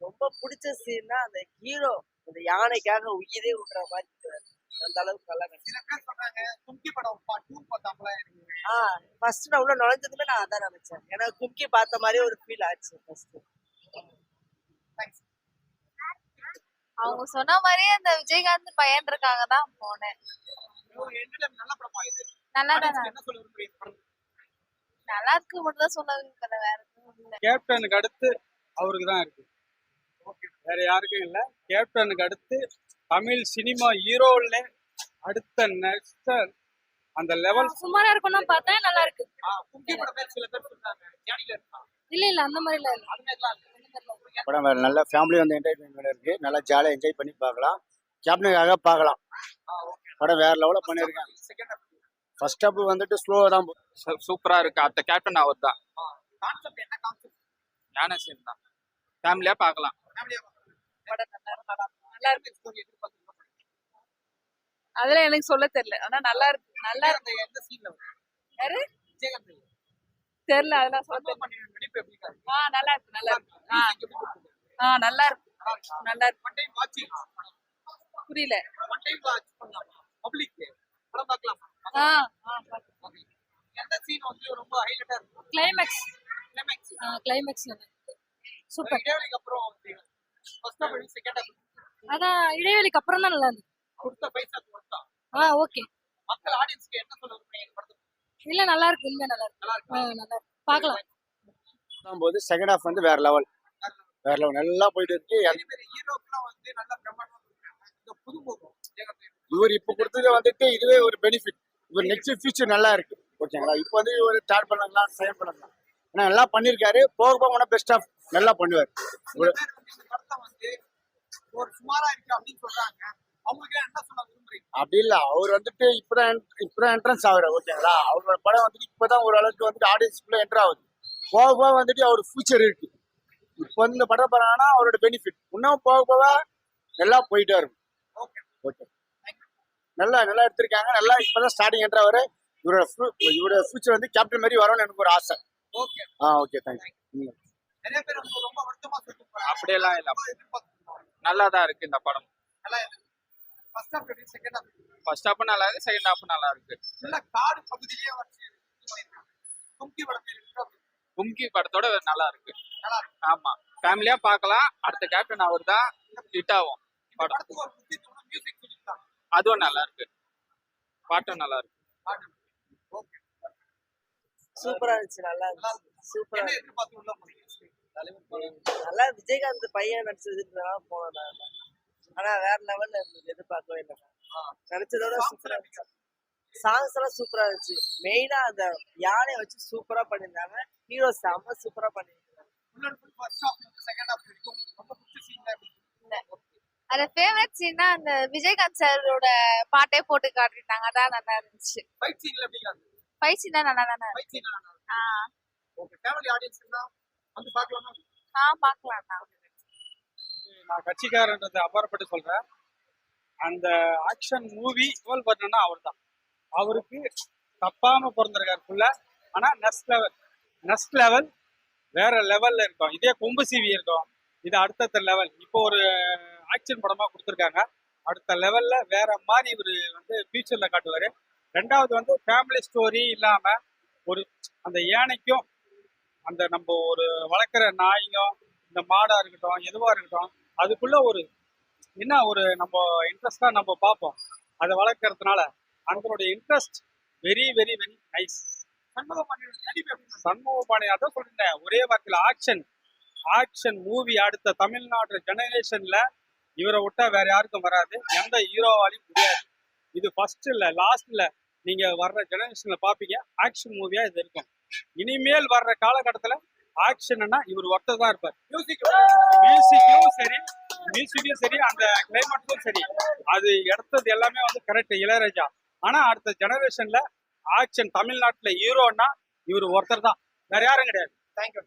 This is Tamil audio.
ரொம்ப பிடிச்ச சீன்னா அந்த ஹீரோ அந்த யானைக்காக உயிரே விடுற மாதிரி. அந்த அளவுக்கு நல்லா நடிச்சு சில பேர் சொன்னாங்க கும்கி படம் டூ பார்த்தாங்களா எனக்கு? ஆ ஃபர்ஸ்ட் நான் உள்ள நுழைஞ்சதுமே நான் அதான் நினைச்சேன். ஏன்னா கும்கி பார்த்த மாதிரி ஒரு ஃபீல் ஆச்சு ஃபர்ஸ்ட் அவங்க சொன்ன மாதிரியே அந்த விஜயகாந்த் பையன் இருக்காங்க தான் போனேன். நல்ல நல்லா இருக்கு மட்டும் தான் சொல்ல வேற கேப்டனுக்கு அடுத்து அவருக்கு தான் இருக்கு. வேற யாருக்கும் இல்லை. கேப்டனுக்கு அடுத்து தமிழ் சினிமா ஹீரோல அடுத்த நெக்ஸ்ட் அந்த லெவல் சுமாரா இருக்கும்னா பார்த்தா நல்லா இருக்கு. இல்ல இல்ல அந்த மாதிரி இல்ல. படம் வேறு நல்ல ஃபேமிலி வந்து என்டர்டைன்மெண்ட் இருக்கு. நல்லா ஜாலியாக என்ஜாய் பண்ணி பார்க்கலாம். கேப்டனுக்காக பார்க்கலாம். படம் வேற லெவலில் பண்ணியிருக்காங்க. செகண்ட் ஹாஃப் ஃபர்ஸ்ட் ஹாப் வந்துட்டு ஸ்லோவாக தான். சூப்பரா இருக்கு. அடுத்த கேப்டன் அவர் தான் கான்செப்ட் என்ன கான்செப்ட் ஞானசேன் தான். ஃபேமிலியா பார்க்கலாம். படம் நல்லா இருக்கு. நல்லா இருக்கு அதெல்லாம் எனக்கு சொல்ல தெரியல. ஆனா நல்லா இருக்கு. நல்லா அந்த எந்த சீன்ல யாரு? தெரியல அதெல்லாம் சொல்ல இருக்கு? ஆ நல்லா இருக்கு நல்லா இருக்கு. ஆ. இருக்கு? நல்லா இருக்கு? நல்லா இருக்கு. புரியல. இருக்கும்? கிளைமேக்ஸ். Climax super. அப்புறம் அதான் இடைவெளிக்கு அப்புறம் தான் நல்லா worth ஆ? ஓகே? இல்ல நல்லா இருக்கு உண்மையா நல்லா இருக்கு. நல்லா இருக்கா? பார்க்கலாம். தான் போது செகண்ட் ஹாஃப் வந்து வேற லெவல் வேற லெவல் நல்லா போயிட்டு இருக்கு. இவர் இப்போ கொடுத்தது வந்துட்டு இதுவே ஒரு பெனிஃபிட் இவர் நெக்ஸ்ட் ஃபியூச்சர் நல்லா இருக்கு. ஓகேங்களா இப்போ வந்து ஒரு ஸ்டார்ட் பண்ணலாம் செகண்ட் பண்ணலாம் ஏன்னா நல்லா பண்ணியிருக்காரு போக போக உன பெஸ்ட் ஆஃப் நல்லா பண்ணுவார். அப்படி இல்லை. அவர் வந்துட்டு இப்போதான் இப்போதான் என்ட்ரன்ஸ் ஆகுறாரு ஓகேங்களா? அவரோட படம் வந்துட்டு இப்போதான் ஓரளவுக்கு வந்துட்டு ஆடியன்ஸ்குள்ள என்டர் ஆகுது. போக போக வந்துட்டு அவர் ஃபியூச்சர் இருக்கு. இப்போ வந்து இந்த படம் பண்ணாங்கன்னா அவரோட பெனிஃபிட் இன்னும் போக போக நல்லா போயிட்டே இருக்கும். Okay okay. நல்லா நல்லா எடுத்திருக்காங்க. நல்லா இப்போதான் ஸ்டார்டிங் என்ட்ரு ஆகுற இவரோட இவரோட ஃபியூச்சர் வந்து கேப்டன் மாதிரி வரணும்னு எனக்கு ஒரு ஆசை. ஆ ஓகே தேங்க்ஸ் அப்படியெல்லாம் இல்ல. நல்லா தான் இருக்கு இந்த படம். நல்லா ஃபர்ஸ்ட் ஹாஃப் நல்லா இருக்கு செகண்ட் ஹாஃப் நல்லா இருக்கு. கும்கி படத்தோட நல்லா இருக்கு. ஆமா. ஃபேமிலியா பார்க்கலாம். அடுத்த கேப்டன் அவர் தான் ஹிட் ஆகும் படம் அதுவும் நல்லா இருக்கு. பாட்டும் நல்லா இருக்கு. சூப்பரா இருந்துச்சு நல்லா நல்லா இருந்துச்சு. சூப்பரா. நல்லா விஜயகாந்த் பையன் நடிச்சதுன்றதான் போனேன் நான். ஆனா வேற லெவல்ல இருந்தது எதிர்பார்க்கவே இல்லை. நடிச்சதோட சூப்பரா இருந்துச்சு. சாங்ஸ் எல்லாம் சூப்பரா இருந்துச்சு. மெயினா அந்த யானையை வச்சு சூப்பரா பண்ணியிருந்தாங்க. ஹீரோ செம்ம சூப்பரா பண்ணியிருந்தாங்க? அந்த ஃபேவரட் சீன்னா அந்த விஜயகாந்த் சாரோட பாட்டே போட்டு காட்டிட்டாங்க. அதான் நல்லா இருந்துச்சு. ஃபைட் சீனா நல்லா தானே Fight scene நல்லா. ஆ. Okay, family audience இருந்தா வந்து பார்க்கலாமா? ஆ பார்க்கலாம் நான் கட்சிக்காரன்றதை அப்பாற்பட்டு சொல்றேன். அந்த ஆக்ஷன் மூவி டுவெல் பண்ணனா அவர் தான் அவருக்கு தப்பாம பிறந்திருக்காரு புள்ள ஆனா நெக்ஸ்ட் லெவல் நெக்ஸ்ட் லெவல் வேற லெவல்ல இருக்கும். இதே கொம்பு சீவி இருக்கும். இது அடுத்தடுத்த லெவல் இப்போ ஒரு ஆக்ஷன் படமா கொடுத்துருக்காங்க. அடுத்த லெவல்ல வேற மாதிரி இவர் வந்து ஃபியூச்சர்ல காட்டுவாரு. ரெண்டாவது வந்து ஃபேமிலி ஸ்டோரி இல்லாம ஒரு அந்த யானைக்கும் அந்த நம்ம ஒரு வளர்க்குற நாய்ங்க இந்த மாடா இருக்கட்டும் எதுவா இருக்கட்டும் அதுக்குள்ள ஒரு என்ன ஒரு நம்ம இன்ட்ரெஸ்டா நம்ம பார்ப்போம். அதை வளர்க்கறதுனால அதனுடைய interest very very very nice Shanmugapani அதான் சொல்லிட்டேன் ஒரே வார்த்தையில் ஆக்ஷன் ஆக்ஷன் மூவி அடுத்த தமிழ்நாட்டு ஜெனரேஷன்ல இவரை விட்டா வேற யாருக்கும் வராது. எந்த ஹீரோவாலையும் முடியாது. இது ஃபர்ஸ்ட் இல்ல லாஸ்ட் இல்லை நீங்க வர்ற ஜெனரேஷன்ல பாப்பீங்க. ஆக்ஷன் மூவியா இது இருக்கும். இனிமேல் வர்ற காலகட்டத்துல ஆக்ஷன்னா இவர் ஒருத்தர் தான் இருப்பார். மியூசிக்கும் சரி மியூசிக்கும் சரி அந்த கிளைமேட்டும் சரி. அது எடுத்தது எல்லாமே வந்து கரெக்ட் இளையராஜா. ஆனா அடுத்த ஜெனரேஷன்ல ஆக்ஷன் தமிழ்நாட்டுல ஹீரோன்னா இவர் ஒருத்தர் தான். வேற யாரும் கிடையாது. தேங்க்யூ